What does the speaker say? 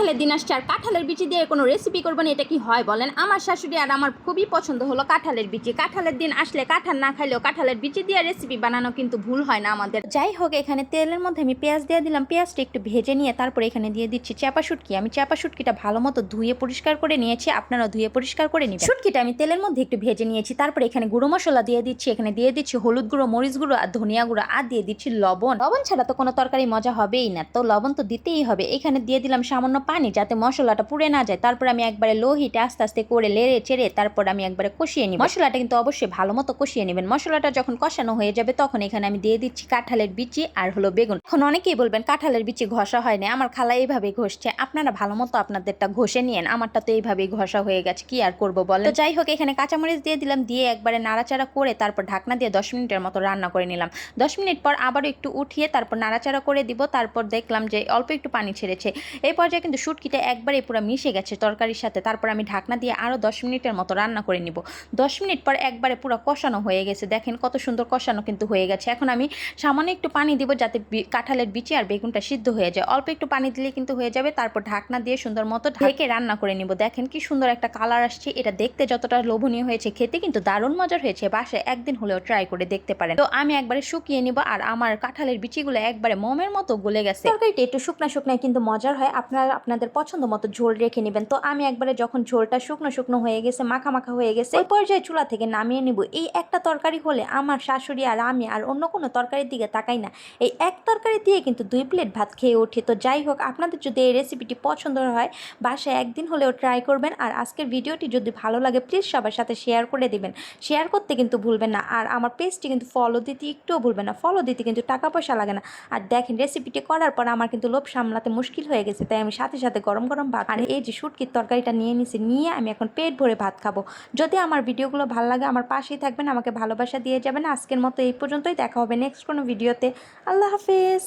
কাঁঠালের দিন আসছে আর কাঁঠালের বিচি দিয়ে কোনো রেসিপি করবেন এটা কি হয় বলেন? আমার শাশুড়ি আর আমার খুবই পছন্দ হলো কাঁঠালের বিচি। কাঁঠালের দিন আসলে কাঁঠাল না খাইলেও কাঁঠালের বিচি দিয়ে রেসিপি বানানো কিন্তু ভুল হয় না আমাদের। যাই হোক, এখানে তেলের মধ্যে আমি পেঁয়াজ দিয়ে দিলাম। পেঁয়াজটা একটু ভেজে নিয়ে তারপরে এখানে দিয়ে দিচ্ছি চাপা শুটকি। আমি চাপা শুটকিটা ভালো মতো ধুয়ে পরিষ্কার করে নিয়েছি আপনারা ধুয়ে পরিষ্কার করে নিবেন। শুটকিটা আমি তেলের মধ্যে একটু ভেজে নিয়েছি, তারপরে এখানে গুঁড়ো মশলা দিয়ে দিচ্ছি, এখানে দিয়ে দিচ্ছি হলুদ গুঁড়ো, মরিচ গুঁড়ো আর ধনিয়া গুঁড়ো আর দিয়ে দিচ্ছি লবণ। লবণ ছাড়া তো কোনো তরকারি মজা হবেই না, তো লবণ তো দিতেই হবে। এখানে দিয়ে দিলাম সামান্য পানি যাতে মশলাটা পুড়ে না যায়। তারপর আমি একবারে লো হিটে আস্তে আস্তে করে লেড়ে চেড়ে তারপর আমি একবারে কষিয়ে নিই মশলাটা কিন্তু অবশ্যই ভালো মতো কষিয়ে নেবেন। মশলাটা যখন কষানো হয়ে যাবে তখন এখানে আমি দিয়ে দিচ্ছি কাঁঠালের বিচি আর হলো বেগুন। এখন অনেকেই বলবেন, কাঁঠালের বিচি ঘষা হয় না, আমার খালা এইভাবে ঘষছে। আপনারা ভালো মতো আপনাদেরটা ঘষে নিয়েন। আমারটা তো এইভাবেই ঘষা হয়ে গেছে, কি আর করব বলেন? তো যাই হোক, এখানে কাঁচামরিচ দিয়ে দিলাম, দিয়ে একবারে নাড়াচাড়া করে তারপর ঢাকনা দিয়ে দশ মিনিটের মতো রান্না করে নিলাম। দশ মিনিট পর আবারও একটু উঠিয়ে তারপর নাড়াচাড়া করে দিব। তারপর দেখলাম যে অল্প একটু পানি ছেড়েছে। এই পর্যায়ে কিন্তু শুটকিটা একবারে পুরো মিশে গেছে তরকারির সাথে। তারপর আমি ঢাকনা দিয়ে আরও দশ মিনিটের মতো রান্না করে নিব। দশ মিনিট পর একবারে পুরো কষানো হয়ে গেছে। দেখেন কত সুন্দর কষানো কিন্তু হয়ে গেছে। এখন আমি সামান্য একটু পানি দিব যাতে কাঁঠালের বিচি আর বেগুনটা সিদ্ধ হয়ে যায়। অল্প একটু পানি দিলে কিন্তু হয়ে যাবে। তারপর ঢাকনা দিয়ে সুন্দর মতো ঢেকে রান্না করে নিব। দেখেন কি সুন্দর একটা কালার আসছে। এটা দেখতে যতটা লোভনীয় হয়েছে, খেতে কিন্তু দারুণ মজার হয়েছে। বাসায় একদিন হলেও ট্রাই করে দেখতে পারেন। তো আমি একবারে শুকিয়ে নিব আর আমার কাঁঠালের বিচিগুলো একবারে মোমের মতো গলে গেছে। তরকারিটা একটু শুকনা শুকনায় কিন্তু মজার হয়। আপনারা আপনাদের পছন্দ মতো ঝোল রেখে নেবেন। তো আমি একবারে যখন ঝোলটা শুকনো শুকনো হয়ে গেছে, মাখা মাখা হয়ে গেছে, ওই পর্যায়ে চুলা থেকে নামিয়ে নিব। এই একটা তরকারি হলে আমার শাশুড়ি আর আমি আর অন্য কোনো তরকারির দিকে তাকাই না। এই এক তরকারি দিয়ে কিন্তু দুই প্লেট ভাত খেয়ে উঠি। তো যাই হোক, আপনাদের যদি এই রেসিপিটি পছন্দ হয়, বাসায় একদিন হলেও ট্রাই করবেন। আর আজকের ভিডিওটি যদি ভালো লাগে প্লিজ সবার সাথে শেয়ার করে দিবেন। শেয়ার করতে কিন্তু ভুলবেন না। আর আমার পেজটি কিন্তু ফলো দিতে একটুও ভুলবেন না। ফলো দিতে কিন্তু টাকা পয়সা লাগে না। আর দেখেন রেসিপিটি করার পর আমার কিন্তু লোভ সামলাতে মুশকিল হয়ে গেছে, তাই আমি সাথে সাথে গরম গরম ভাত আর এই যে শুটকির তরকারিটা নিয়ে নিছি, নিয়ে আমি এখন পেট ভরে ভাত খাব। যদি আমার ভিডিওগুলো ভালো লাগে, আমার পাশেই থাকবেন, আমাকে ভালোবাসা দিয়ে যাবেন। আজকের মতো এই পর্যন্তই, দেখা হবে নেক্সট কোনো ভিডিওতে আল্লাহ হাফেজ।